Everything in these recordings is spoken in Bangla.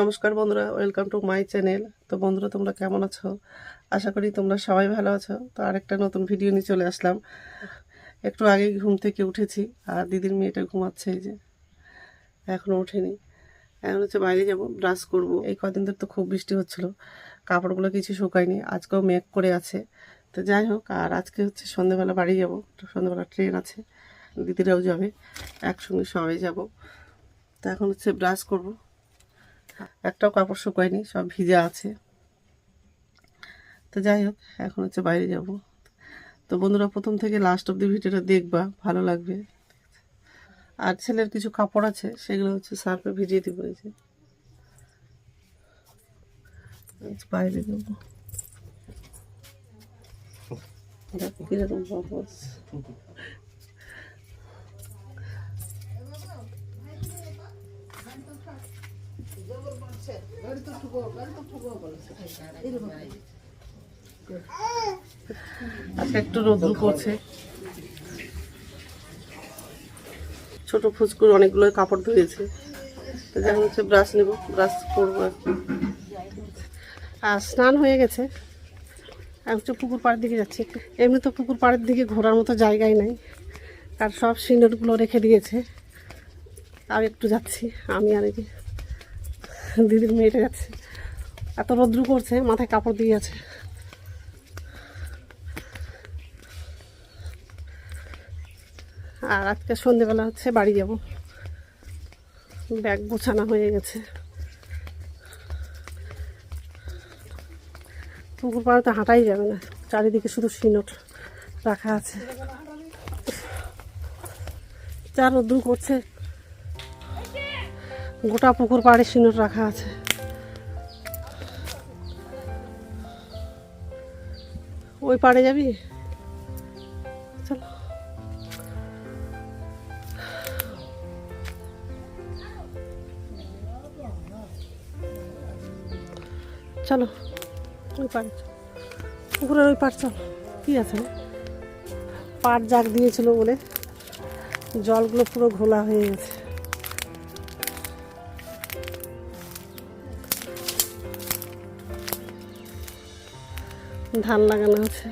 নমস্কার বন্ধুরা ওয়েলকাম টু মাই চ্যানেল তো বন্ধুরা, তোমরা কেমন আছো? আশা করি তোমরা সবাই ভালো আছো। তো আরেকটা নতুন ভিডিও নিয়ে চলে আসলাম। একটু আগেই ঘুম থেকে উঠেছি, আর দিদির মেয়েটা ঘুমাচ্ছে এই যে। এখনও ওঠেনি। এখন হচ্ছে বাইরে যাব ব্রাশ করব। এই কদিন ধরে তো খুব বৃষ্টি হচ্ছিল, কাপড়গুলো কিছু শুকায়নি, আজকেও মেঘ করে আছে। তো যাই হোক, আর আজকে হচ্ছে সন্ধ্যেবেলা বাড়ি যাব সন্ধ্যেবেলা ট্রেন আছে, দিদিরাও যাবে, একসঙ্গে সবাই যাব। তো এখন হচ্ছে ব্রাশ করব। একটাও কাপড় শুকায়নি, সব ভিজা আছে। তো যাই হোক, এখন হচ্ছে বাইরে যাব। তো বন্ধুরা, প্রথম থেকে লাস্ট অব্দি ভিডিওটা দেখবা, ভালো লাগবে। আর ছেলের কিছু কাপড় আছে, সেগুলো হচ্ছে সার্ফে ভিজিয়ে দিব এই যে। বাইরে যাব। দেখো কীরকম বহস আজকে একটু রোদ্র পড়ছে। ছোট ফুচকুর অনেকগুলো কাপড় ধুয়েছে। তো যেমন হচ্ছে ব্রাশ নেব ব্রাশ করব। আর স্নান হয়ে গেছে। আমি হচ্ছে পুকুর পাড়ের দিকে যাচ্ছি। এমনি তো পুকুর পাড়ের দিকে ঘোরার মতো জায়গাই নাই। আর সব সিন্ডারগুলো রেখে দিয়েছে। আর একটু যাচ্ছি আমি আর এই যে দিদির মেয়েটা যাচ্ছে এত রোদ্রু করছে মাথায় কাপড় দিয়ে আছে। আর আজকে সন্ধেবেলা হচ্ছে বাড়ি যাব। ব্যাগ গোছানো হয়ে গেছে। পুকুর পাড়ে তো হাঁটাই যাবে না। চারিদিকে শুধু সিনোট রাখা আছে। যা রোদ্দুর করছে। গোটা পুকুর পাড়ে সিনোট রাখা আছে। ওই পাড়ে যাবি? চলো। চলো, ওই পাড়ে পুকুরের ওই পাড় চল। কি আছে? পাড় জাগ দিয়েছিল বলে জলগুলো পুরো ঘোলা হয়ে গেছে। ধান লাগানো আছে।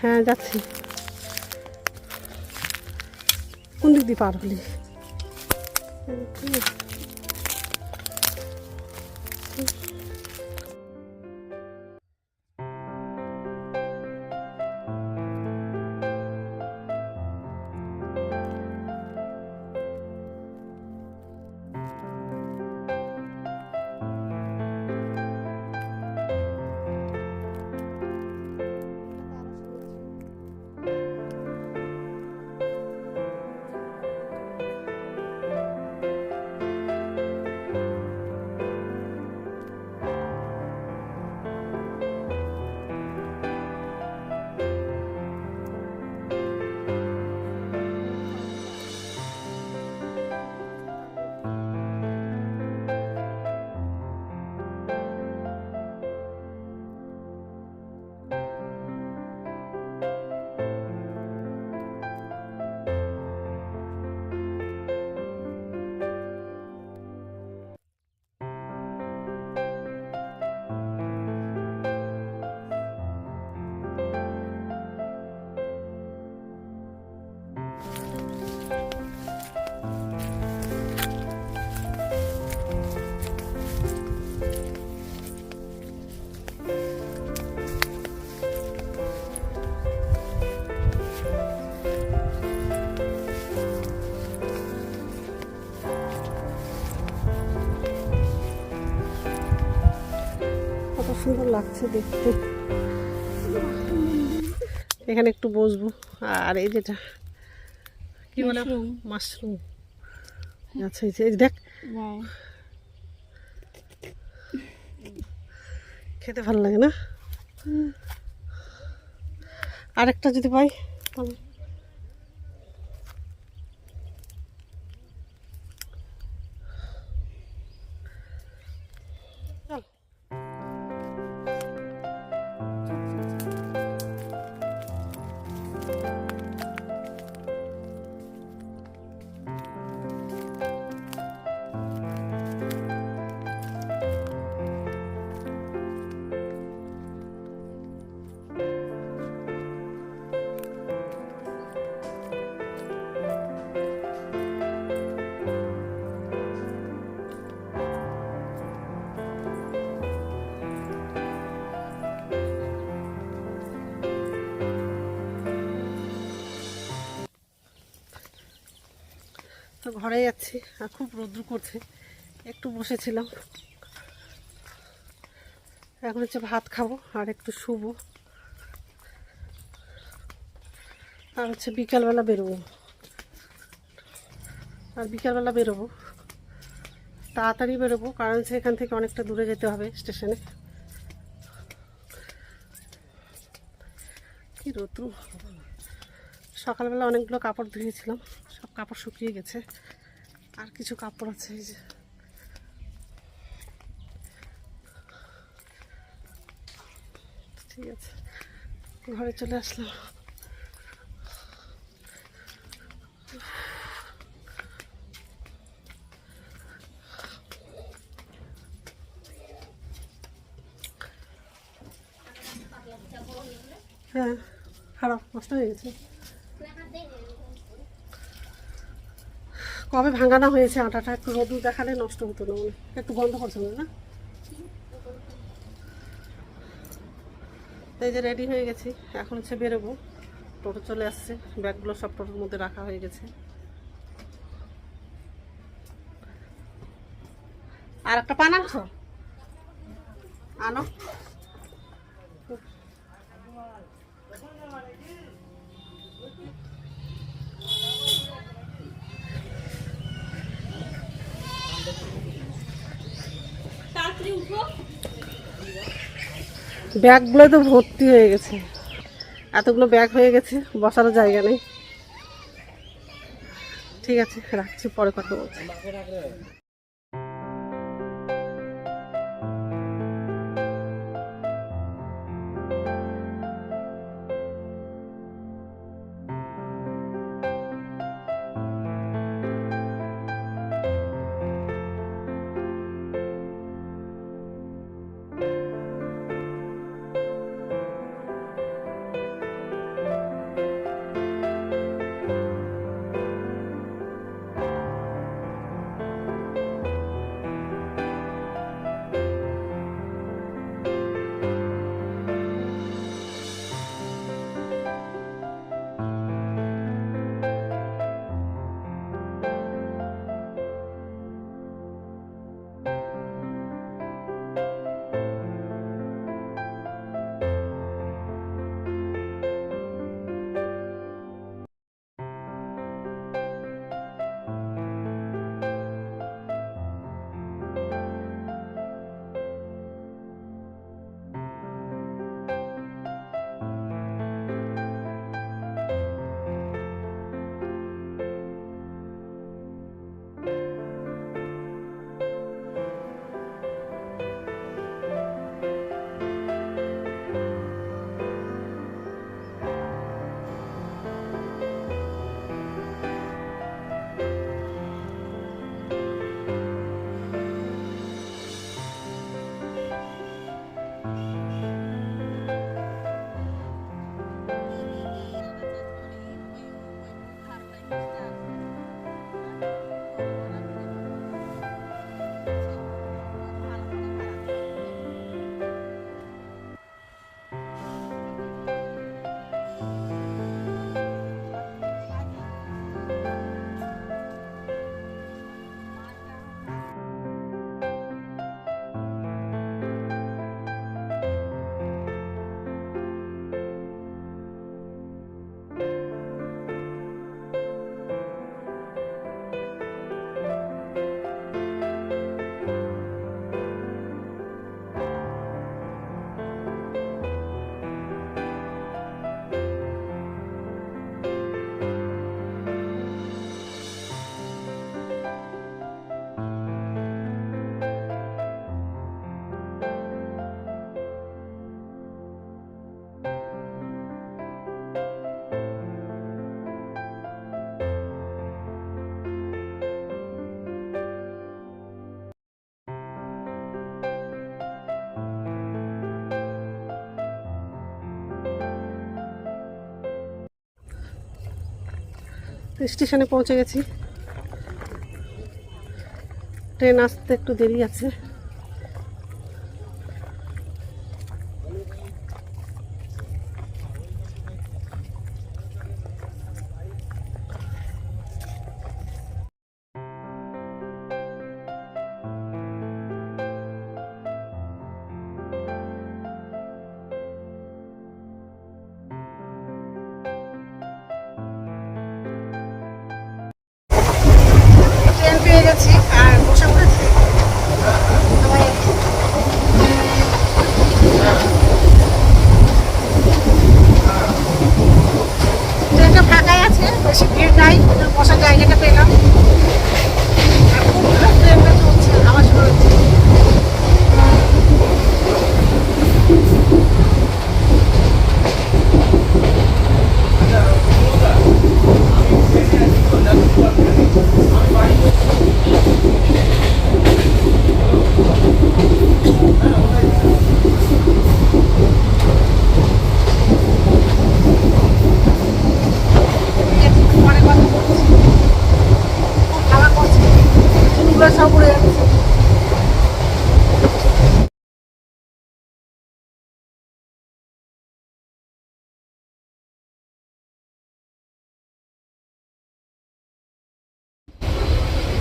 হ্যাঁ যাচ্ছি। কোন দিক দিয়ে পার হলি? লাগছে দেখতে। এখানে একটু বসবো। আর এই যেটা কি বলে? মাশরুম আচ্ছা এই দেখ। খেতে ভালো লাগে না? আরেকটা যদি পাই তাহলে। ঘরে যাচ্ছি আর খুব রৌদ্র করছে। একটু বসেছিলাম। এখন হচ্ছে ভাত খাব আর একটু শুবো। আর হচ্ছে বিকালবেলা বেরোবো। আর বিকালবেলা বেরোবো। তাড়াতাড়ি বেরোবো, কারণ হচ্ছে এখান থেকে অনেকটা দূরে যেতে হবে স্টেশনে। কি রৌদ্র। সকালবেলা অনেকগুলো কাপড় ধুয়েছিলাম, সব কাপড় শুকিয়ে গেছে। আর কিছু কাপড় আছে, এই যে। ঠিক আছে, ঘরে চলে আসলাম। হ্যাঁ খারাপ নষ্ট হয়ে গেছে। কবে ভাঙানো হয়েছে আটাটা? একটু রোদুর দেখালে নষ্ট হতো না মনে একটু বন্ধ করছে না? এই যে রেডি হয়ে গেছি। এখন হচ্ছে বেরোবো। টোটো চলে আসছে। ব্যাগগুলো সব টোটোর মধ্যে রাখা হয়ে গেছে। আর একটা পান? আনছো আনো। ব্যাগগুলো তো ভর্তি হয়ে গেছে। এতগুলো ব্যাগ হয়ে গেছে, বসার জায়গা নেই। ঠিক আছে, রাখছি, পরে কথা বলছি। স্টেশনে পৌঁছে গেছি। ট্রেন আসতে একটু দেরি আছে। ส่วนยังกะเป็นแล้ว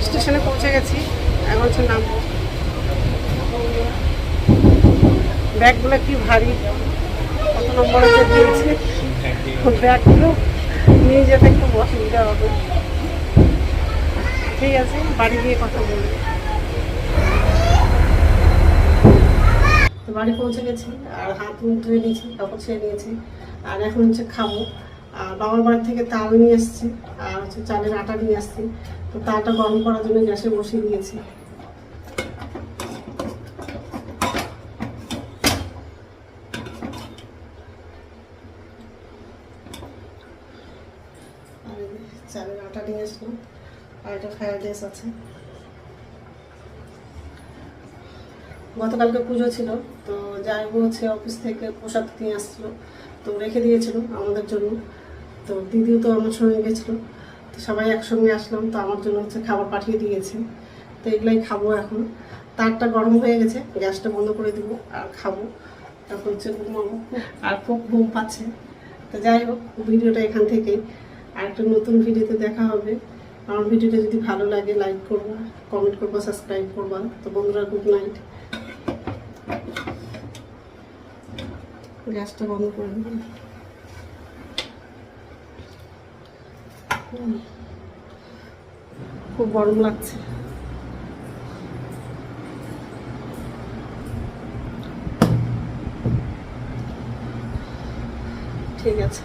স্টেশনে পৌঁছে গেছি। এখন হচ্ছে নামবো ব্যাগগুলো কি ভারী? কত নম্বর দিয়েছে? ব্যাগগুলো নিয়ে যেতে একটু অসুবিধা হবে। ঠিক আছে, বাড়ি গিয়ে কথা বলব। বাড়ি পৌঁছে গেছি, আর হাত মুখ ধুয়ে নিয়েছি, কাপড় ছেড়ে নিয়েছি, আর এখন হচ্ছে খাব। আর বাবার বাড়ি থেকে তাল নিয়ে এসেছি, আর হচ্ছে চালের আটা নিয়ে আসছি। তো তালটা গরম করার জন্য গ্যাসে বসিয়ে দিয়েছি। চালের আটা নিয়ে আর আছে। গতকালকে পুজো ছিল, তো যাই হচ্ছে অফিস থেকে প্রসাদ নিয়ে আসছিল তো রেখে দিয়েছিল আমাদের জন্য। তো দিদিও তো আমার সঙ্গে গেছিল। তো সবাই একসঙ্গে আসলাম, তো আমার জন্য হচ্ছে খাবার পাঠিয়ে দিয়েছে। তো এগুলাই খাব এখন। তারটা গরম হয়ে গেছে, গ্যাসটা বন্ধ করে দিব আর খাব। তারপর হচ্ছে ঘুমাবো। আর খুব ঘুম পাচ্ছে। তো যাই হোক, ভিডিওটা এখান থেকেই। আর একটা নতুন ভিডিওতে দেখা হবে। আমার ভিডিওটা যদি ভালো লাগে লাইক করবা কমেন্ট করবা সাবস্ক্রাইব করবা। তো বন্ধুরা গুড নাইট গ্যাসটা বন্ধ করে দেবেন। খুব গরম লাগছে। ঠিক আছে।